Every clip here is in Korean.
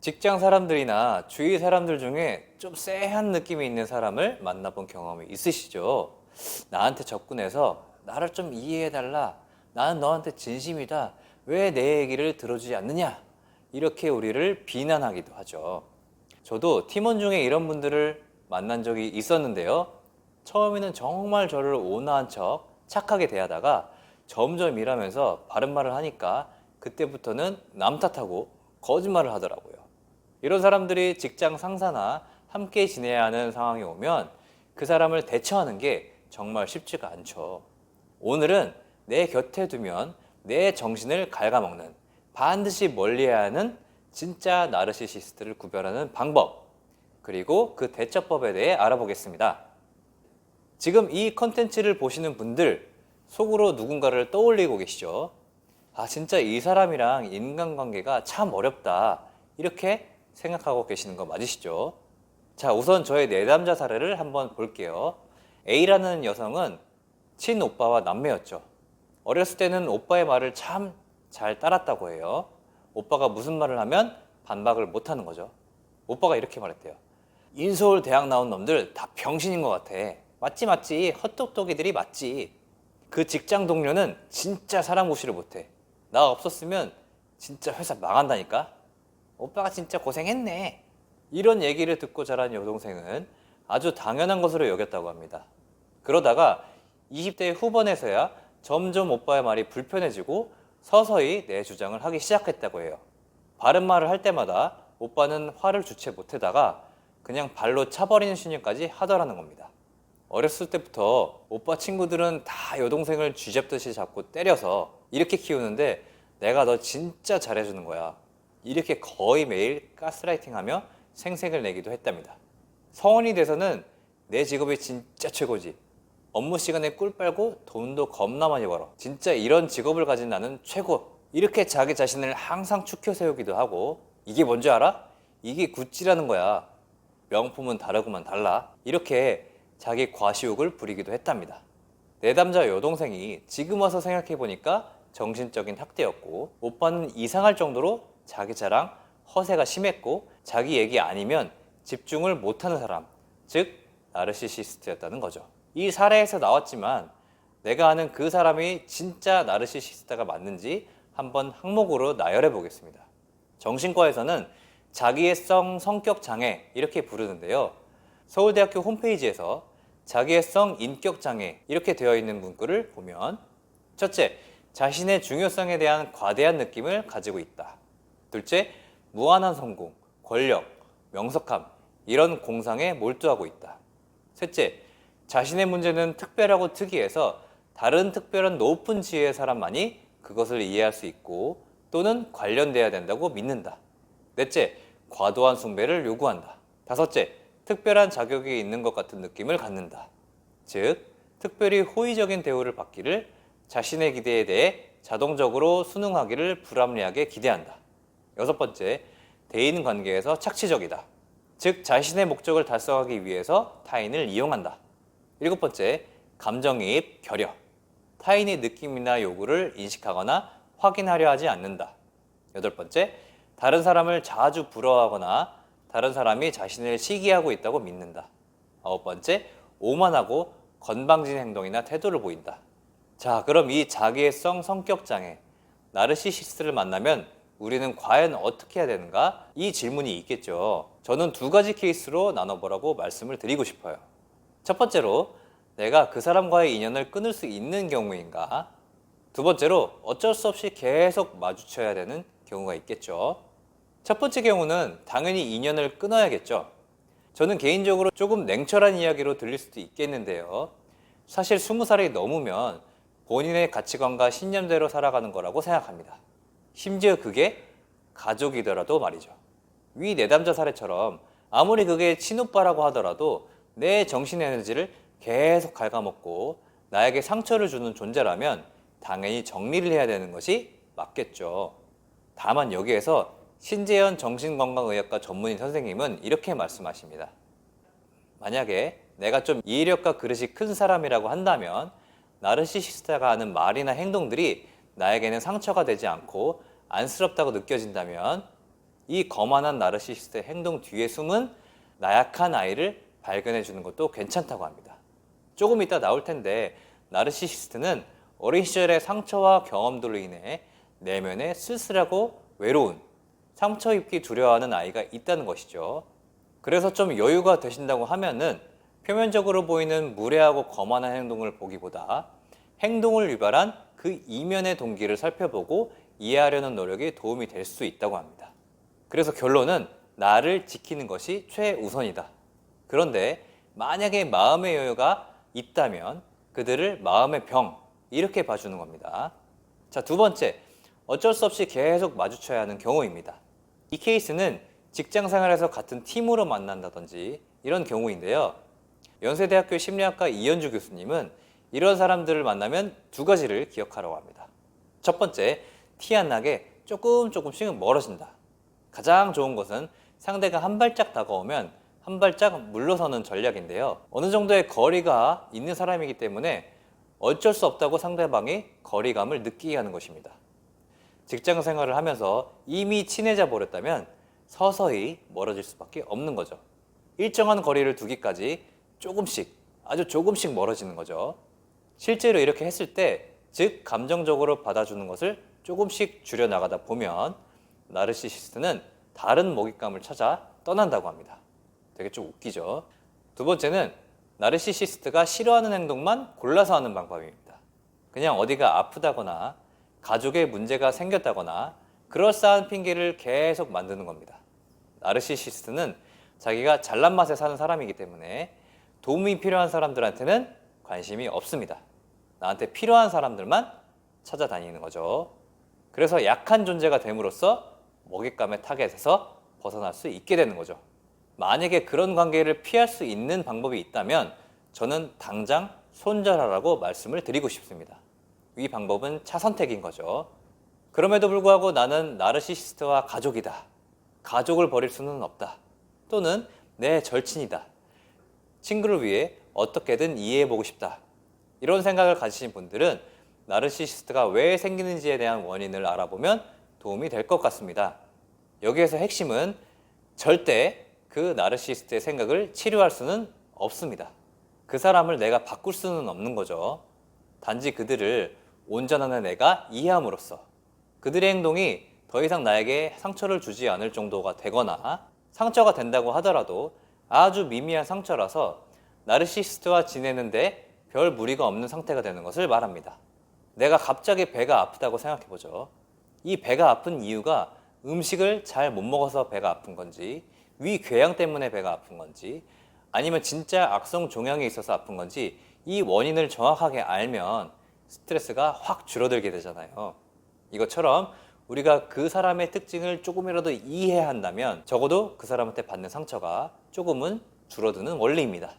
직장 사람들이나 주위 사람들 중에 좀 쎄한 느낌이 있는 사람을 만나본 경험이 있으시죠? 나한테 접근해서 나를 좀 이해해달라. 나는 너한테 진심이다. 왜 내 얘기를 들어주지 않느냐? 이렇게 우리를 비난하기도 하죠. 저도 팀원 중에 이런 분들을 만난 적이 있었는데요. 처음에는 정말 저를 온화한 척 착하게 대하다가 점점 일하면서 바른 말을 하니까 그때부터는 남 탓하고 거짓말을 하더라고요. 이런 사람들이 직장 상사나 함께 지내야 하는 상황이 오면 그 사람을 대처하는 게 정말 쉽지가 않죠. 오늘은 내 곁에 두면 내 정신을 갉아먹는 반드시 멀리해야 하는 진짜 나르시시스트를 구별하는 방법 그리고 그 대처법에 대해 알아보겠습니다. 지금 이 컨텐츠를 보시는 분들 속으로 누군가를 떠올리고 계시죠? 아, 진짜 이 사람이랑 인간관계가 참 어렵다. 이렇게 생각하고 계시는 거 맞으시죠? 자, 우선 저의 내담자 사례를 한번 볼게요. A라는 여성은 친오빠와 남매였죠. 어렸을 때는 오빠의 말을 참 잘 따랐다고 해요. 오빠가 무슨 말을 하면 반박을 못 하는 거죠. 오빠가 이렇게 말했대요. 인서울 대학 나온 놈들 다 병신인 것 같아. 맞지 맞지 헛똑똑이들이 맞지. 그 직장 동료는 진짜 사람 구실을 못해. 나 없었으면 진짜 회사 망한다니까. 오빠가 진짜 고생했네. 이런 얘기를 듣고 자란 여동생은 아주 당연한 것으로 여겼다고 합니다. 그러다가 20대 후반에서야 점점 오빠의 말이 불편해지고 서서히 내 주장을 하기 시작했다고 해요. 바른 말을 할 때마다 오빠는 화를 주체 못하다가 그냥 발로 차버리는 신용까지 하더라는 겁니다. 어렸을 때부터 오빠 친구들은 다 여동생을 쥐잡듯이 잡고 때려서 이렇게 키우는데 내가 너 진짜 잘해주는 거야. 이렇게 거의 매일 가스라이팅 하며 생색을 내기도 했답니다. 성원이 돼서는 내 직업이 진짜 최고지. 업무 시간에 꿀 빨고 돈도 겁나 많이 벌어. 진짜 이런 직업을 가진 나는 최고. 이렇게 자기 자신을 항상 추켜 세우기도 하고 이게 뭔지 알아? 이게 구찌라는 거야. 명품은 다르구만 달라. 이렇게 자기 과시욕을 부리기도 했답니다. 내담자 여동생이 지금 와서 생각해 보니까 정신적인 학대였고 오빠는 이상할 정도로 자기 자랑, 허세가 심했고 자기 얘기 아니면 집중을 못하는 사람, 즉 나르시시스트였다는 거죠. 이 사례에서 나왔지만 내가 아는 그 사람이 진짜 나르시시스트가 맞는지 한번 항목으로 나열해 보겠습니다. 정신과에서는 자기애성 성격 장애 이렇게 부르는데요. 서울대학교 홈페이지에서 자기애성 인격 장애 이렇게 되어 있는 문구를 보면 첫째, 자신의 중요성에 대한 과대한 느낌을 가지고 있다. 둘째, 무한한 성공, 권력, 명석함 이런 공상에 몰두하고 있다. 셋째, 자신의 문제는 특별하고 특이해서 다른 특별한 높은 지혜의 사람만이 그것을 이해할 수 있고 또는 관련돼야 된다고 믿는다. 넷째, 과도한 숭배를 요구한다. 다섯째, 특별한 자격이 있는 것 같은 느낌을 갖는다. 즉, 특별히 호의적인 대우를 받기를 자신의 기대에 대해 자동적으로 순응하기를 불합리하게 기대한다. 여섯 번째, 대인 관계에서 착취적이다. 즉, 자신의 목적을 달성하기 위해서 타인을 이용한다. 일곱 번째, 감정이입, 결여. 타인의 느낌이나 요구를 인식하거나 확인하려 하지 않는다. 여덟 번째, 다른 사람을 자주 부러워하거나 다른 사람이 자신을 시기하고 있다고 믿는다. 아홉 번째, 오만하고 건방진 행동이나 태도를 보인다. 자, 그럼 이 자기애성 성격 장애, 나르시시스트를 만나면 우리는 과연 어떻게 해야 되는가? 이 질문이 있겠죠. 저는 두 가지 케이스로 나눠보라고 말씀을 드리고 싶어요. 첫 번째로, 내가 그 사람과의 인연을 끊을 수 있는 경우인가? 두 번째로, 어쩔 수 없이 계속 마주쳐야 되는 경우가 있겠죠. 첫 번째 경우는 당연히 인연을 끊어야겠죠. 저는 개인적으로 조금 냉철한 이야기로 들릴 수도 있겠는데요. 사실 20살이 넘으면 본인의 가치관과 신념대로 살아가는 거라고 생각합니다. 심지어 그게 가족이더라도 말이죠. 위 내담자 사례처럼 아무리 그게 친오빠라고 하더라도 내 정신 에너지를 계속 갉아먹고 나에게 상처를 주는 존재라면 당연히 정리를 해야 되는 것이 맞겠죠. 다만 여기에서 신재현 정신건강의학과 전문의 선생님은 이렇게 말씀하십니다. 만약에 내가 좀 이해력과 그릇이 큰 사람이라고 한다면 나르시시스트가 하는 말이나 행동들이 나에게는 상처가 되지 않고 안쓰럽다고 느껴진다면 이 거만한 나르시시스트의 행동 뒤에 숨은 나약한 아이를 발견해 주는 것도 괜찮다고 합니다. 조금 이따 나올 텐데 나르시시스트는 어린 시절의 상처와 경험들로 인해 내면에 쓸쓸하고 외로운 상처 입기 두려워하는 아이가 있다는 것이죠. 그래서 좀 여유가 되신다고 하면은 표면적으로 보이는 무례하고 거만한 행동을 보기보다 행동을 유발한 그 이면의 동기를 살펴보고 이해하려는 노력이 도움이 될 수 있다고 합니다. 그래서 결론은 나를 지키는 것이 최우선이다. 그런데 만약에 마음의 여유가 있다면 그들을 마음의 병 이렇게 봐주는 겁니다. 자, 두 번째. 어쩔 수 없이 계속 마주쳐야 하는 경우입니다. 이 케이스는 직장 생활에서 같은 팀으로 만난다든지 이런 경우인데요. 연세대학교 심리학과 이현주 교수님은 이런 사람들을 만나면 두 가지를 기억하라고 합니다. 첫 번째, 티 안 나게 조금 조금씩 멀어진다. 가장 좋은 것은 상대가 한 발짝 다가오면 한 발짝 물러서는 전략인데요. 어느 정도의 거리가 있는 사람이기 때문에 어쩔 수 없다고 상대방이 거리감을 느끼게 하는 것입니다. 직장 생활을 하면서 이미 친해져 버렸다면 서서히 멀어질 수밖에 없는 거죠. 일정한 거리를 두기까지 조금씩, 아주 조금씩 멀어지는 거죠. 실제로 이렇게 했을 때, 즉, 감정적으로 받아주는 것을 조금씩 줄여나가다 보면, 나르시시스트는 다른 먹잇감을 찾아 떠난다고 합니다. 되게 좀 웃기죠. 두 번째는, 나르시시스트가 싫어하는 행동만 골라서 하는 방법입니다. 그냥 어디가 아프다거나, 가족에 문제가 생겼다거나, 그럴싸한 핑계를 계속 만드는 겁니다. 나르시시스트는 자기가 잘난 맛에 사는 사람이기 때문에 도움이 필요한 사람들한테는 관심이 없습니다. 나한테 필요한 사람들만 찾아다니는 거죠. 그래서 약한 존재가 됨으로써 먹잇감의 타겟에서 벗어날 수 있게 되는 거죠. 만약에 그런 관계를 피할 수 있는 방법이 있다면 저는 당장 손절하라고 말씀을 드리고 싶습니다. 이 방법은 차선택인 거죠. 그럼에도 불구하고 나는 나르시시스트와 가족이다. 가족을 버릴 수는 없다. 또는 내 절친이다. 친구를 위해 어떻게든 이해해보고 싶다. 이런 생각을 가지신 분들은 나르시시스트가 왜 생기는지에 대한 원인을 알아보면 도움이 될 것 같습니다. 여기에서 핵심은 절대 그 나르시시스트의 생각을 치료할 수는 없습니다. 그 사람을 내가 바꿀 수는 없는 거죠. 단지 그들을 온전한 내가 이해함으로써 그들의 행동이 더 이상 나에게 상처를 주지 않을 정도가 되거나 상처가 된다고 하더라도 아주 미미한 상처라서 나르시스트와 지내는데 별 무리가 없는 상태가 되는 것을 말합니다. 내가 갑자기 배가 아프다고 생각해 보죠. 이 배가 아픈 이유가 음식을 잘 못 먹어서 배가 아픈 건지, 위 궤양 때문에 배가 아픈 건지, 아니면 진짜 악성 종양이 있어서 아픈 건지 이 원인을 정확하게 알면 스트레스가 확 줄어들게 되잖아요. 이것처럼 우리가 그 사람의 특징을 조금이라도 이해한다면 적어도 그 사람한테 받는 상처가 조금은 줄어드는 원리입니다.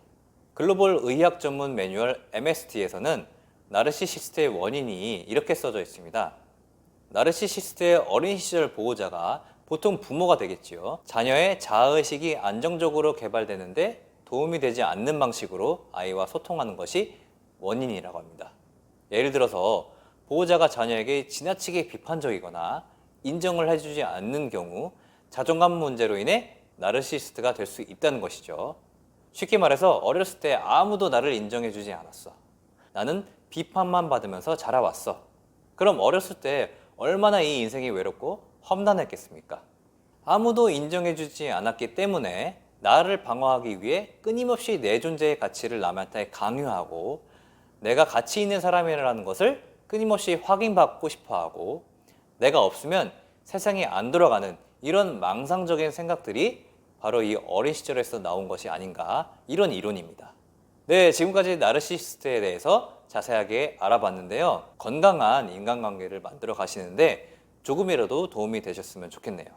글로벌 의학 전문 매뉴얼 MST에서는 나르시시스트의 원인이 이렇게 써져 있습니다. 나르시시스트의 어린 시절 보호자가 보통 부모가 되겠지요. 자녀의 자아의식이 안정적으로 개발되는데 도움이 되지 않는 방식으로 아이와 소통하는 것이 원인이라고 합니다. 예를 들어서 보호자가 자녀에게 지나치게 비판적이거나 인정을 해주지 않는 경우 자존감 문제로 인해 나르시스트가 될 수 있다는 것이죠. 쉽게 말해서 어렸을 때 아무도 나를 인정해주지 않았어. 나는 비판만 받으면서 자라왔어. 그럼 어렸을 때 얼마나 이 인생이 외롭고 험난했겠습니까? 아무도 인정해주지 않았기 때문에 나를 방어하기 위해 끊임없이 내 존재의 가치를 남한테 강요하고 내가 가치 있는 사람이라는 것을 끊임없이 확인받고 싶어 하고 내가 없으면 세상이 안 돌아가는 이런 망상적인 생각들이 바로 이 어린 시절에서 나온 것이 아닌가 이런 이론입니다. 네, 지금까지 나르시스트에 대해서 자세하게 알아봤는데요. 건강한 인간관계를 만들어 가시는데 조금이라도 도움이 되셨으면 좋겠네요.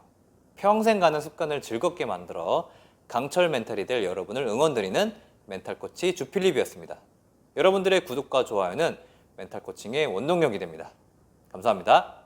평생 가는 습관을 즐겁게 만들어 강철 멘탈이 될 여러분을 응원드리는 멘탈 코치 주필립이었습니다. 여러분들의 구독과 좋아요는 멘탈 코칭의 원동력이 됩니다. 감사합니다.